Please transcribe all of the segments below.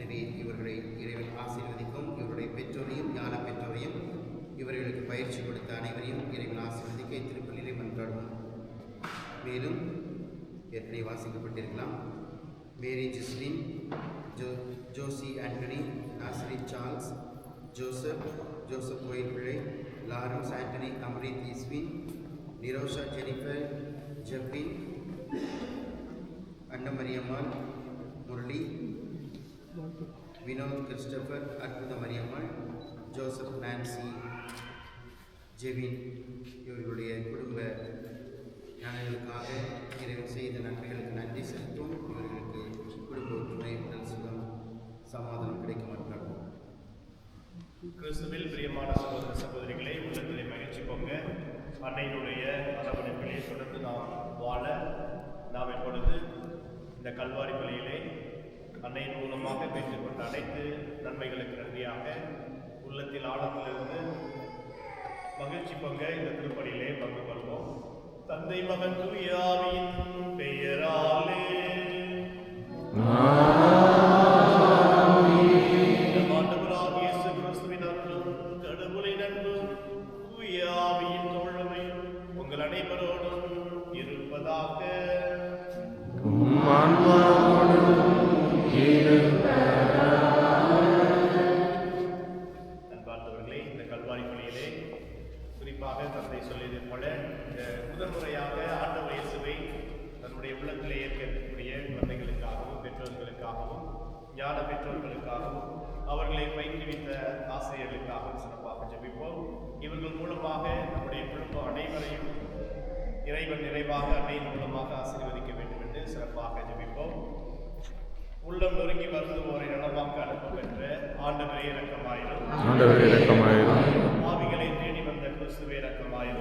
எனவே இவர்களை இறைவன் ஆசீர்வதிக்கும். இவருடைய பெற்றோரையும் ஞான பெற்றோரையும் இவர்களுக்கு பயிற்சி கொடுத்த அனைவரையும் இறைவன் ஆசீர்வதிக்க திருப்பள்ளியிலே மன்றாடுவோம் மேலும் ஏற்கனவே வாசிக்கப்பட்டிருக்கலாம். Mary Jislin Jo Josie Antony Nasari Charles Joseph Joseph Koil Pillai Lawrence Antony Amrit Iswin Nirosha Jennifer Jebin Annamariyammal Murali Vinoth Christopher Arputha Mariyammal Joseph Nancy ஜெவின் இவர்களுடைய குடும்ப நலன்களுக்காக இறைவன் செய்த நன்மைகளுக்கு நன்றி செலுத்தும் இவர்களுக்கு குடும்ப ஒற்றுமை உடல் சுகம் சமாதானம் கிடைக்க மாட்டார்கள் கிறிஸ்துவில் பிரியமான சகோதர சகோதரிகளை உள்ளத்திலே மகிழ்ச்சி பொங்க. அன்னையினுடைய அரவணைப்பிலே தொடர்ந்து நாம் வாழ நாம் இப்பொழுது இந்த கல்வாரி பலியிலே அன்னையின் மூலமாக பெற்றுக்கொண்ட அனைத்து நன்மைகளுக்கு நன்றியாக உள்ளத்தில் ஆழத்திலிருந்து மகிழ்ச்சி பங்க இந்த திருப்படியிலே பங்கு கொள்வோம். தந்தை மகன் தூயாவின் பெயராலே.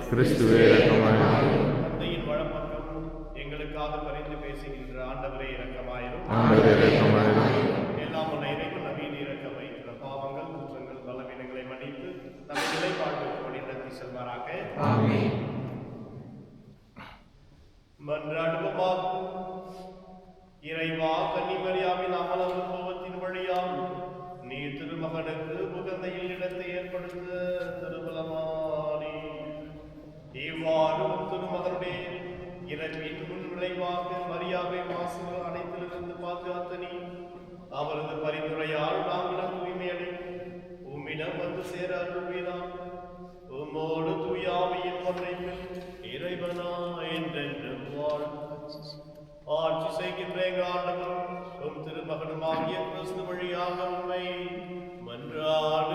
கிறிஸ்துவே இரக்கமாயிரும் எங்களுக்காக பரிந்து பேசுகின்ற ஆண்டவரே இரக்கமாயிரும். ஆண்டவரே இரக்கமாயிரும். எல்லாம் உள்ள இறைவன் நவீன இறக்க வைக்கிற பாவங்கள் குற்றங்கள் பலவீனங்களை மன்னித்து நம்ம நிலைப்பாட்டுக்கு வழி நடத்தி செல்வாராக மன்றாடுவோமாக பாதுகாத்த நீ அவரது பரிந்துரையால் நாங்களும் தூய்மையடை. உம்மிடம் வந்து சேர அருள்வீராம். உம்மோடு தூயாமையின் ஒன்றைப்பில் இறைவனா என்றென்றும் வாழ். ஆட்சி செய்கின்ற எங்கள் ஆண்டவரும் உம் திருமகனும் ஆகிய கிறிஸ்து வழியாக உண்மை மன்றாடுகின்றோம்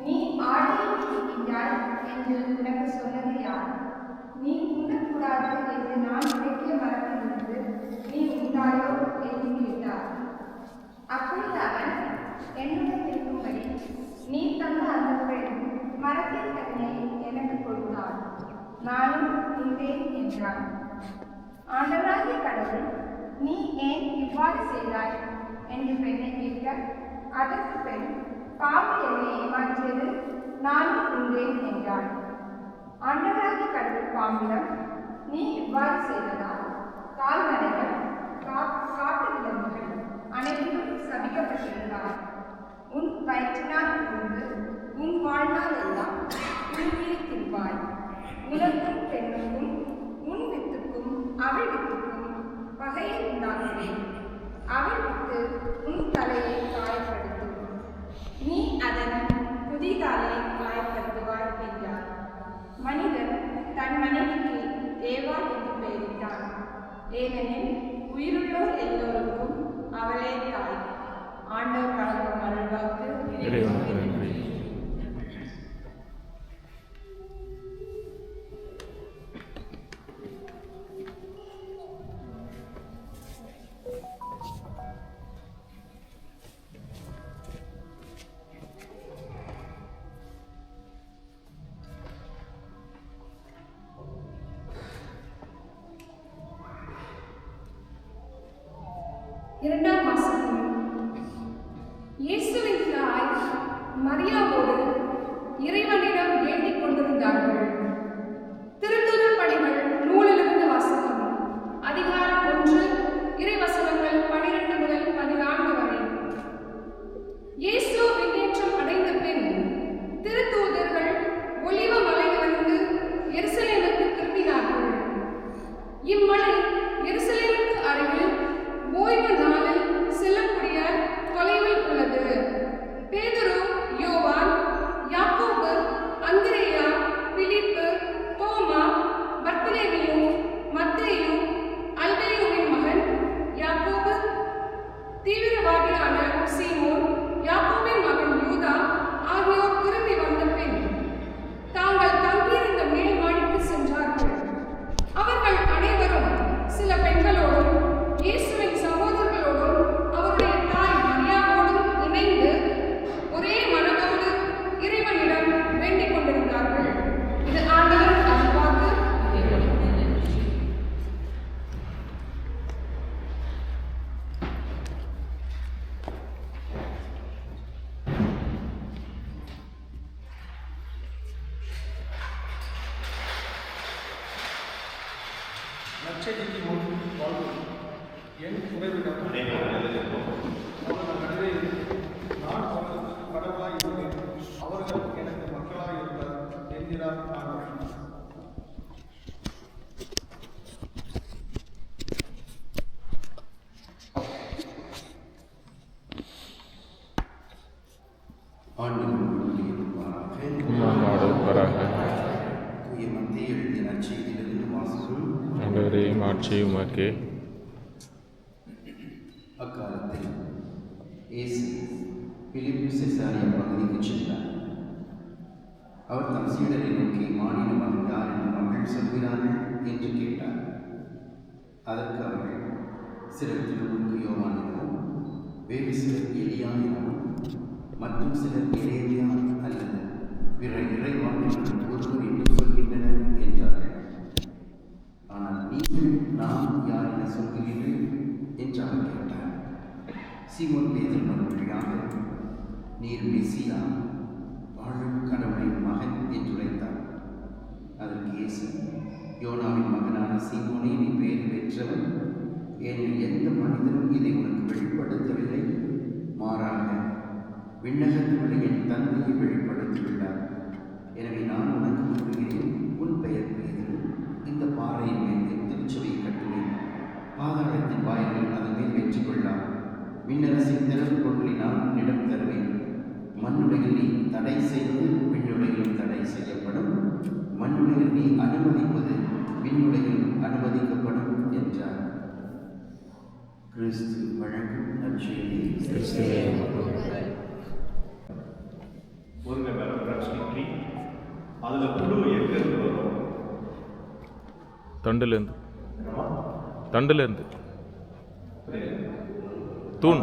நீ ஆடையில் என்று உனக்கு சொன்னது யார்? நீ உண்ணக்கூடாது என்று நான் இலக்கிய மரத்திலிருந்து நீ உண்டாயோ என்று கேட்டார். அப்பொழுது அவன் என்னுடன் இருக்கும்படி நீ தந்த அந்த பெண் மரத்தின் கனியை எனக்கு கொடுத்தாள். நானும் உண்டேன் என்றான். ஆண்டவராகிய கடவுள் நீ ஏன் இவ்வாறு செய்தாய்? என்று பெண்ணை கேட்க அதற்கு பெண் பாம்பு என்னை ஏமாற்றியது நானும் உண்டேன் என்றாள் ஆண்டவராகிய கடவுள் பாம்பிடம் நீ இவ்வாறு செய்ததால் கால்நடைகள் கா- காட்டு விலங்குகள் அனைவரும் சபிக்கப்பட்டிருந்தார் உன் வயிற்றினால் கூர்ந்து உன் வாழ்நாள் எல்லாம் உன்னில் திருவாய் உனக்கும் பெண்ணுக்கும் ஆண்டவரே அக்காலத்தில் இயேசு பிலிப்பு செசாரியா பகுதிக்கு சென்றார். அவர் தம் சீடரை நோக்கி மானிட மகன் என்று மக்கள் சொல்கிறார்கள்? என்று கேட்டார். அதற்கு அவர்கள் சிலர் திருமுழுக்கு யோவான் எனவும் வேறு சிலர் எலியா எனவும் மற்றும் சிலர் எரேமியா அல்லது பிற இறைவாக்கினர் ஒருவர் என்று சீமோன் பேதர் மறுமொழியாக நீர் மெசியா வாழும் கடவுளின் மகன் என்று உரைத்தார் அதற்கு இயேசு யோனாவின் மகனான சீமோனை நீ பெயர் பெற்றவன். ஏனெனில் எந்த மனிதனும் இதை உனக்கு வெளிப்படுத்தவில்லை. மாறாக விண்ணகத்துள்ள என் தந்தையை வெளிப்படுத்தியுள்ளார். எனவே நான் உனக்கு கூறுகிறேன் உன் பெயர் பேதுரு இந்த பாறையின் மேல் என் கட்டுவேன். பாதாளத்தின் வாயில்கள் அதன் மேல் வெற்றி கொள்ளலாம் விண்ணரசின் திறவுகோள்களை நான் உன்னிடம் தருவேன். மண்ணுடையில் நீ தடை செய்வது விண்ணுடையிலும் தடை செய்யப்படும். மண்ணுடையில் நீ அனுமதிப்பது விண்ணுடையிலும் அனுமதிக்கப்படும் என்றார். கிறிஸ்து வழங்கும் நற்செய்தி. முருங்கை மரம் பிரச்சனை அதில் புழு எங்கிருந்து வரும்? தண்டுலேருந்து? தண்டுலேருந்து. தூண்.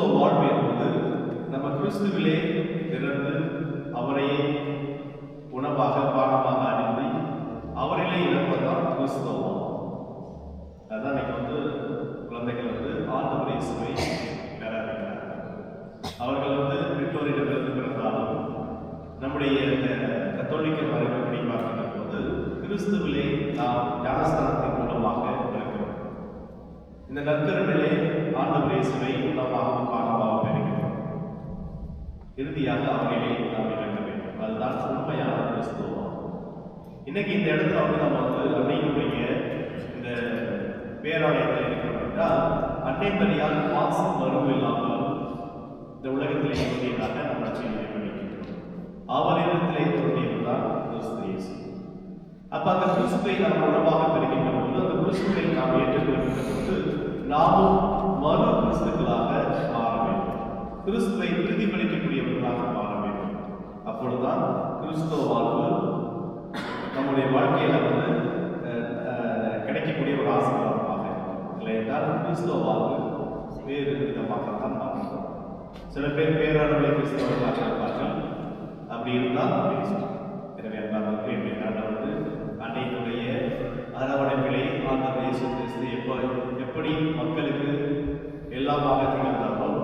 கிறிஸ்துவ வாழ்வு என்பது நம்ம கிறிஸ்துவிலே பிறந்து அவரையே உணவாக பானமாக அணிந்து அவரிலே இழப்பதுதான் கிறிஸ்துவ வாழ்வு. அதான் இன்னைக்கு வந்து குழந்தைகள் வந்து ஆண்டவர் இயேசுவை பெற அவர்கள் வந்து பெற்றோரிடமிருந்து பிறந்தாலும் நம்முடைய கத்தோலிக்க மரபுப்படி பார்க்கிற போது கிறிஸ்துவிலே நாம் ஞானஸ்தானத்தின் மூலமாக இருக்கிறோம் இந்த நற்கருணிலே ஆண்டவர் இயேசுவை உணவாகவும் பாடமாக பெறுகிறோம். இறுதியாக அவர்களே நாம் இறங்க வேண்டும். அதுதான் உண்மையான கிறிஸ்துவம். இன்னைக்கு இந்த இடத்துல வந்து நம்ம வந்து அன்னையினுடைய இந்த பேராலயத்தில் இருக்கிறோம் என்றால் அன்னை மரியால் மாசம் வரும் இல்லாமல் இந்த உலகத்திலே தோன்றியதாக நம்ம செய்தி பண்ணிக்கின்றோம் அவரிடத்திலே தோன்றியவர் தான் கிறிஸ்து இயேசு. அப்ப அந்த கிறிஸ்துவை நாம் உணவாக பெறுகின்ற போது அந்த கிறிஸ்துவை நாம் ஏற்றுக்கொள்கின்ற போது நாமும் மறு கிறிஸ்துக்களாக மாற வேண்டும். கிறிஸ்துவை பிரதிபலிக்கக்கூடியவர்களாக மாற வேண்டும். அப்பொழுதுதான் கிறிஸ்துவ வாழ்வு நம்முடைய வாழ்க்கையில வந்து கிடைக்கக்கூடிய ஒரு ஆசீர்வாதமாக இருக்கும். இல்லை என்றால் கிறிஸ்துவ வாழ்வு வேறு விதமாகத்தான் மாறும். சில பேர் பேராளர்களை கிறிஸ்தவர்களாக இருப்பார்கள். அப்படி இருந்தால் பேசும் எனவே எல்லா பாகத்தையும் இருந்தாலும்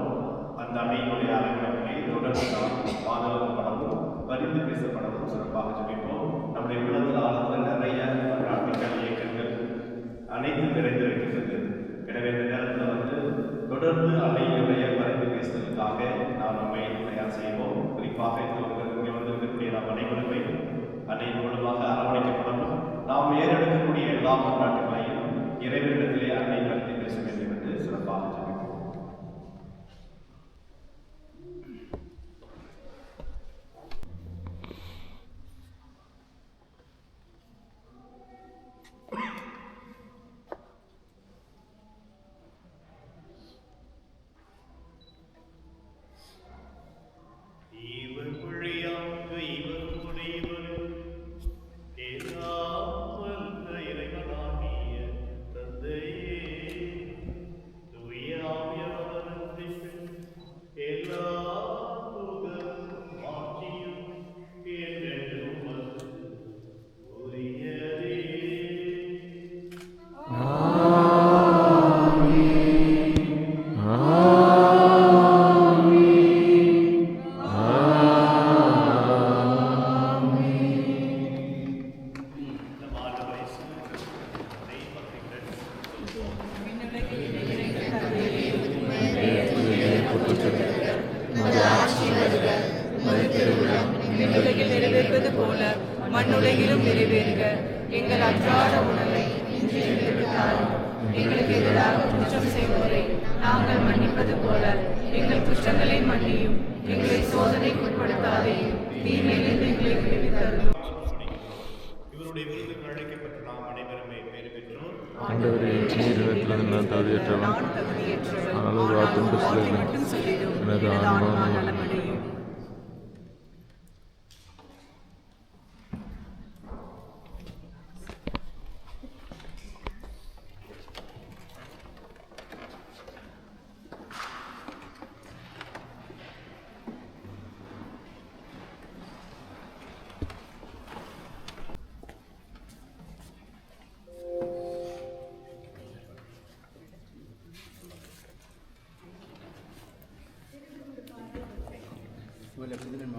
அந்த அன்னையினுடைய அரவணைப்பிலே தொடர்ந்து பாதுகாக்கப்படவும் பரிந்து பேசப்படவும் சிறப்பாக ஜெபிப்போம். நம்முடைய உள்ளத்தில் ஆழத்தில் நிறைய பிரார்த்திகள் இயக்கங்கள் அனைத்தும் நிறைந்திருக்கின்றது. எனவே இந்த நேரத்தில் வந்து தொடர்ந்து அன்னையினுடைய பரிந்து பேசுவதற்காக நாம் நம்மை தயார் செய்வோம். குறிப்பாக இங்கே வந்திருக்கக்கூடிய நாம் அனைவருமே அன்னையின் மூலமாக அரவணைக்கப்படவும் நாம் ஏறெடுக்கக்கூடிய எல்லா மாநாட்டுகளையும் இறைவனிடத்தில்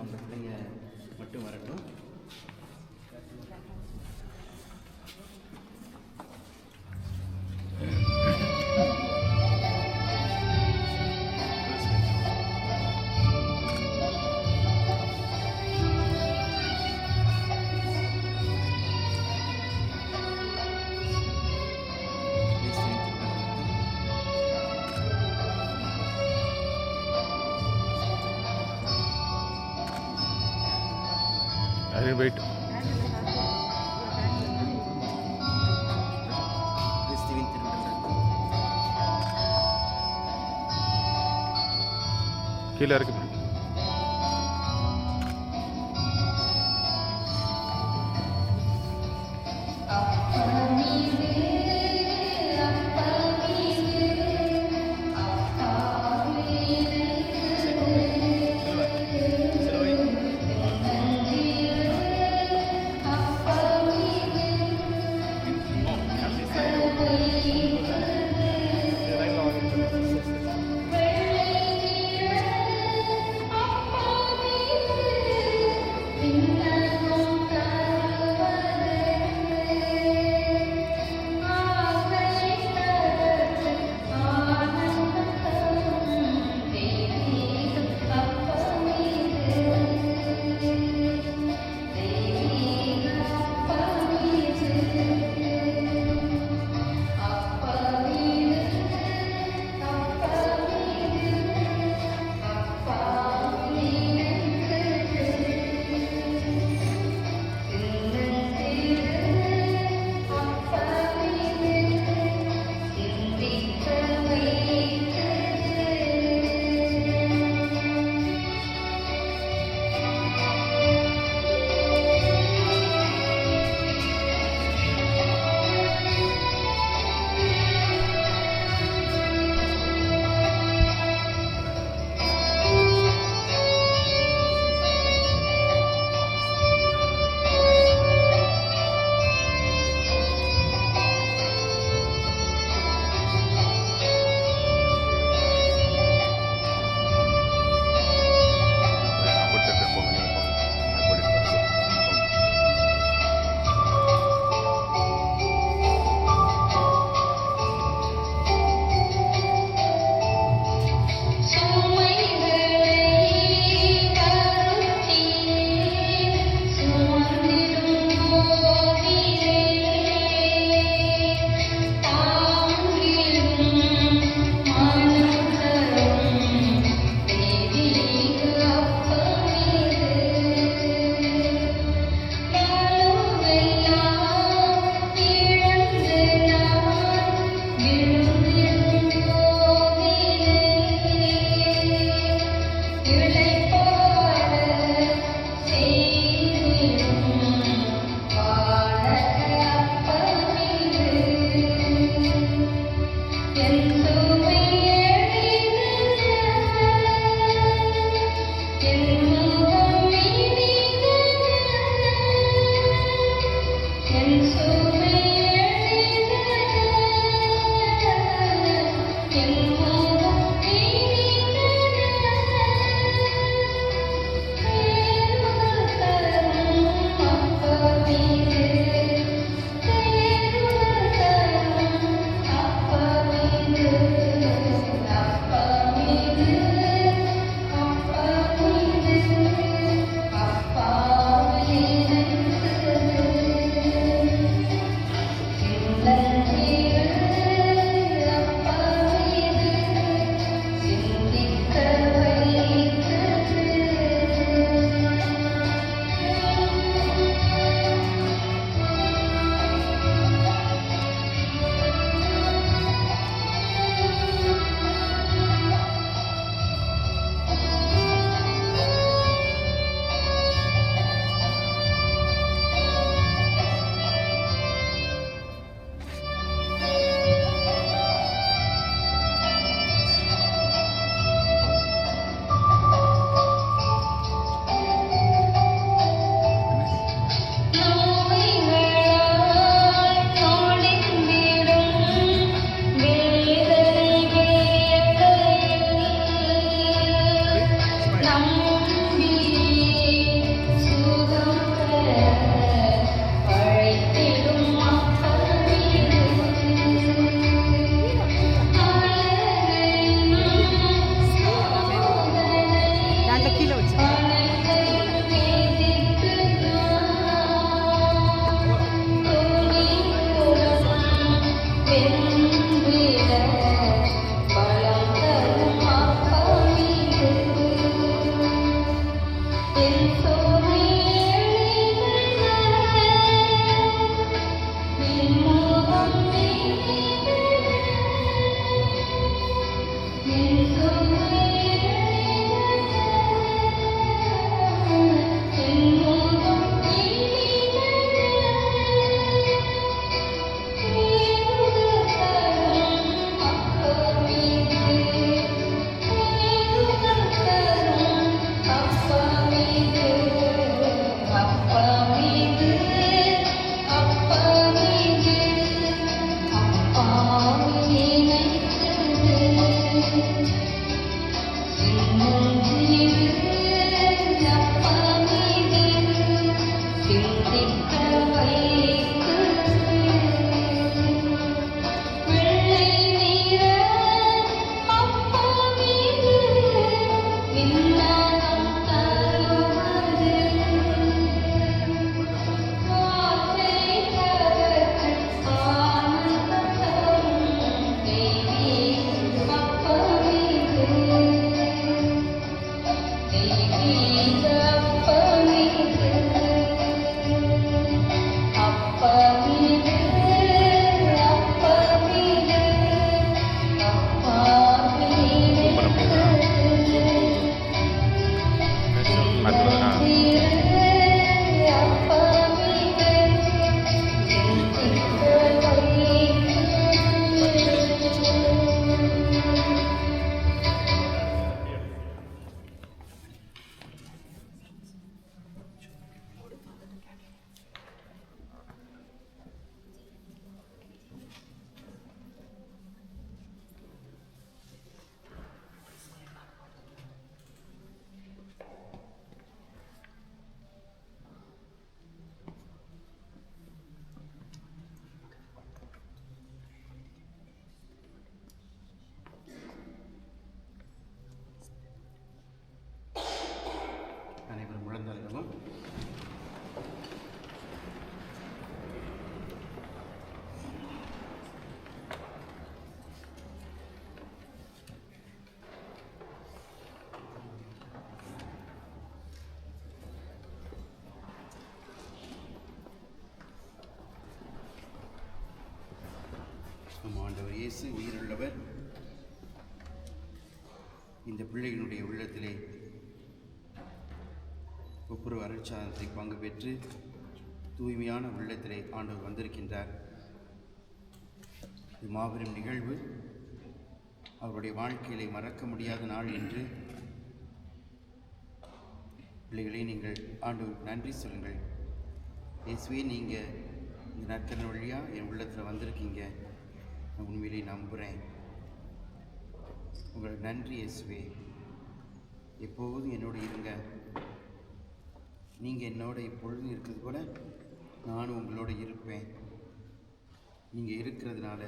அந்த பிள்ளைங்க மட்டும் வரட்டும். வெயிட் கீழே இருக்கு நம் ஆண்டவர் இயேசு உயிருள்ளவர். இந்த பிள்ளைகளுடைய உள்ளத்திலே ஒப்புரவு அருட்சாதனத்தை பங்கு பெற்று தூய்மையான உள்ளத்திலே ஆண்டவர் வந்திருக்கின்றார். இது மாபெரும் நிகழ்வு. அவருடைய வாழ்க்கையிலே மறக்க முடியாத நாள் என்று பிள்ளைகளை நீங்கள் ஆண்டவருக்கு நன்றி சொல்லுங்கள். இயேசுவே நீங்கள் இந்த நற்கரன் வழியாக என் உள்ளத்தில் வந்திருக்கீங்க. நான் உண்மையிலே நம்புகிறேன் உங்களுக்கு நன்றி இயேசுவே எப்போதும் என்னோட இருங்க. நீங்கள் என்னோட இப்பொழுது இருக்கிறது கூட நானும் உங்களோட இருப்பேன். நீங்கள் இருக்கிறதுனால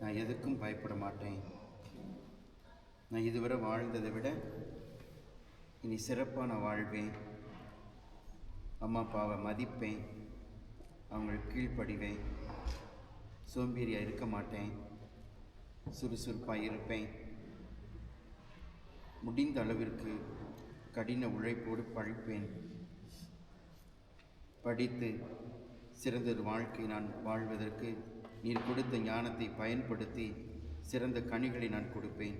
நான் எதுக்கும் பயப்பட மாட்டேன். நான் இதுவரை வாழ்ந்ததை விட இனி சிறப்பாக நான் வாழ்வேன். அம்மா அப்பாவை மதிப்பேன். அவங்களுக்கு கீழ்ப்படிவேன். சோம்பேறியாக இருக்க மாட்டேன். சுறுசுறுப்பாக இருப்பேன். முடிந்த அளவிற்கு கடின உழைப்போடு பழிப்பேன். படித்து சிறந்தொரு வாழ்க்கை நான் வாழ்வதற்கு நீர் கொடுத்த ஞானத்தை பயன்படுத்தி சிறந்த கனிகளை நான் கொடுப்பேன்.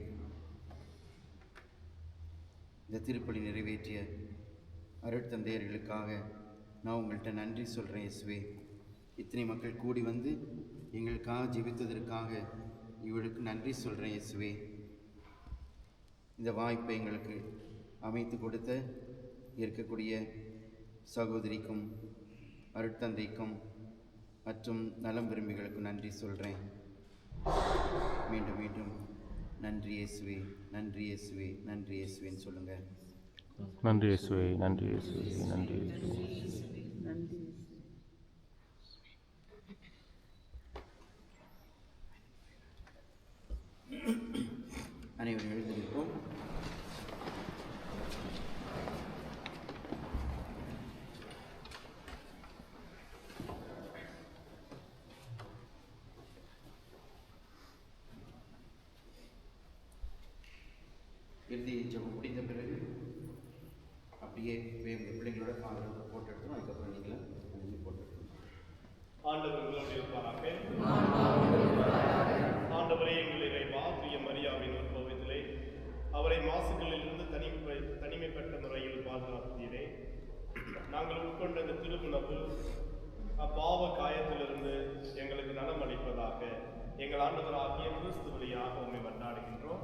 இந்த திருப்பலி நிறைவேற்றிய அருட்தந்தையர்களுக்காக நான் உங்கள்கிட்ட நன்றி சொல்கிறேன் இயேசுவே இத்தனை மக்கள் கூடி வந்து எங்களுக்காக ஜெபித்ததற்காக இவளுக்கு நன்றி சொல்கிறேன் இயேசுவே. இந்த வாய்ப்பை எங்களுக்கு அமைத்து கொடுத்த இருக்கக்கூடிய சகோதரிக்கும் அருட்தந்தைக்கும் மற்றும் நலம் விரும்பிகளுக்கும் நன்றி சொல்கிறேன் மீண்டும் மீண்டும் நன்றி இயேசுவே நன்றி இயேசுவே நன்றி இயேசுவேன்னு சொல்லுங்கள் நன்றி இயேசுவே. நன்றி இயேசுவே நன்றி இயேசுவே. அனைவரும் எழுந்திருப்போம் அவரை மாசுகளிலிருந்து தனிமை தனிமைப்பட்ட முறையில் பாதுகாத்தீரே நாங்கள் உட்கொண்ட இந்த திருவுணவு அப்பாவ காயத்திலிருந்து எங்களுக்கு நலம் அளிப்பதாக எங்கள் ஆண்டவராகிய கிறிஸ்து வழியாக உண்மை கொண்டாடுகின்றோம்.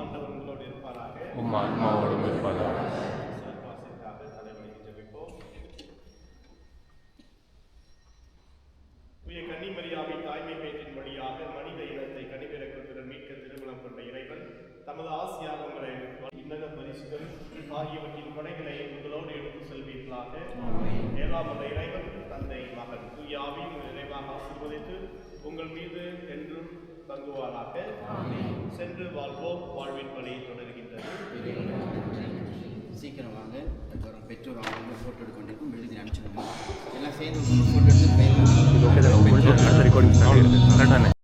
ஆண்டவர் உங்களோடு இருப்பாராக. உம் ஆத்மாவோடும் இருப்பதாக okay sir full recording start ಆಗಿದೆ